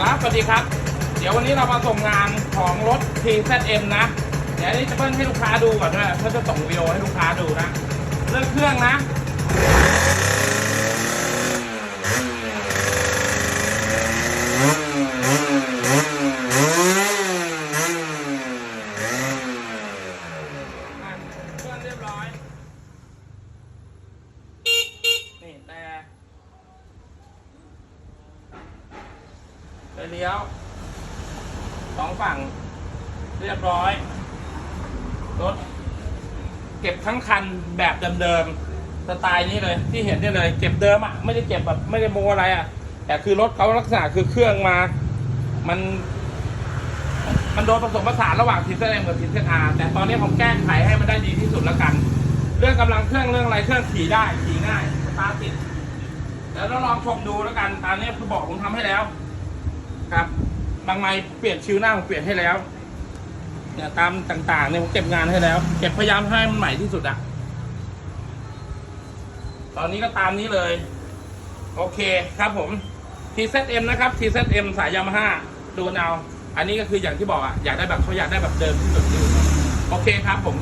ครับสวัสดีครับ เดี๋ยววันนี้เรามาส่งงานของรถ TZM นะ เดี๋ยวนี้จะเพิ่งให้ลูกค้าดูก่อนด้วยเพื่อจะส่งวิดีโอให้ลูกค้าดูนะ เรื่องเครื่องนะอะเครื่องเรียบร้อย นี่แต่ไป เลี้ยวสองฝั่ง เรียบร้อย รถ เก็บทั้งคันแบบเดิมๆสไตล์นี้เลยที่เห็นได้เลย เก็บเดิมอะไม่ได้เก็บแบบไม่ได้โมอะไรอะ แต่คือรถเขาลักษณะคือเครื่องมา มัน มันโดนผสมผสานระหว่างทีเซอร์กับทีเซอร์อาร์แต่ตอนนี้ผมแก้ไขให้มันได้ดีที่สุดแล้วกัน เรื่องกำลังเครื่องเรื่องอะไรเครื่องขี่ได้ขี่ง่ายสตาร์ทติดแล้วเราลองชมดูแล้วกันตามนี้คือบอกผมทำให้แล้ว บางไม้เปลี่ยนชิวหน้าผมเปลี่ยนให้แล้วเนี่ยตามต่างๆเนี่ยผมเก็บงานให้แล้ว เก็บพยายามให้มันใหม่ที่สุดอะตอนนี้ก็ตามนี้เลย โอเคครับผม TZM นะครับ TZM สายยามาฮ่าดูเอา อันนี้ก็คืออย่างที่บอกอะอยากได้แบบเขาอยากได้แบบเดิมที่สุดที่สุดโอเคครับผม